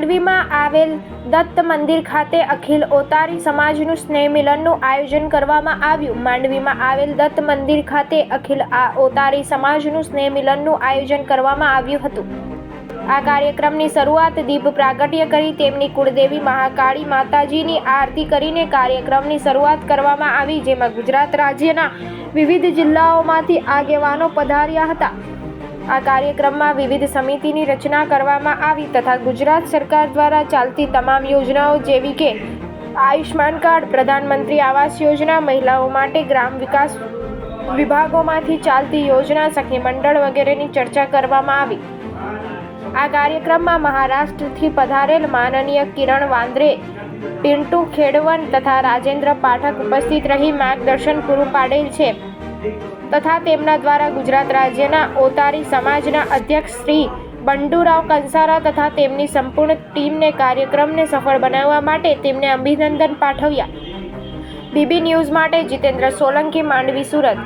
માંડવીમાં આવેલ દત્ત મંદિર ખાતે અખિલ ઓતારી સમાજનું સ્નેહ મિલનનું આયોજન કરવામાં આવ્યું. માંડવીમાં આવેલ દત્ત મંદિર ખાતે અખિલ આ ઓતારી સમાજનું સ્નેહ મિલનનું આયોજન કરવામાં આવ્યું હતું. આ કાર્યક્રમની શરૂઆત દીપ પ્રાગટ્ય કરી તેમની કુળદેવી મહાકાળી માતાજીની આરતી કરીને કાર્યક્રમની શરૂઆત કરવામાં આવી, જેમાં ગુજરાત રાજ્યના વિવિધ જિલ્લાઓમાંથી આગેવાનો પધાર્યા હતા. આ કાર્યક્રમમાં વિવિધ સમિતિની રચના કરવામાં આવી તથા ગુજરાત સરકાર દ્વારા ચાલતી તમામ યોજનાઓ જેવી કે આયુષ્માન કાર્ડ, પ્રધાનમંત્રી આવાસ યોજના, મહિલાઓ માટે ગ્રામ વિકાસ વિભાગોમાંથી ચાલતી યોજના, સખી મંડળ વગેરેની ચર્ચા કરવામાં આવી. આ કાર્યક્રમમાં મહારાષ્ટ્રથી પધારેલ માનનીય કિરણ વાંદરે, પિન્ટુ ખેડવન તથા રાજેન્દ્ર પાઠક ઉપસ્થિત રહી માર્ગદર્શન પૂરું પાડેલ છે. તથા તેમના દ્વારા ગુજરાત રાજ્યના ઓતારી સમાજના અધ્યક્ષ શ્રી બંડુરાવ કંસારા તથા તેમની સંપૂર્ણ ટીમને કાર્યક્રમને સફળ બનાવવા માટે તેમને અભિનંદન પાઠવ્યા. બીબી ન્યૂઝ માટે જીતેન્દ્ર સોલંકી, માંડવી, સુરત.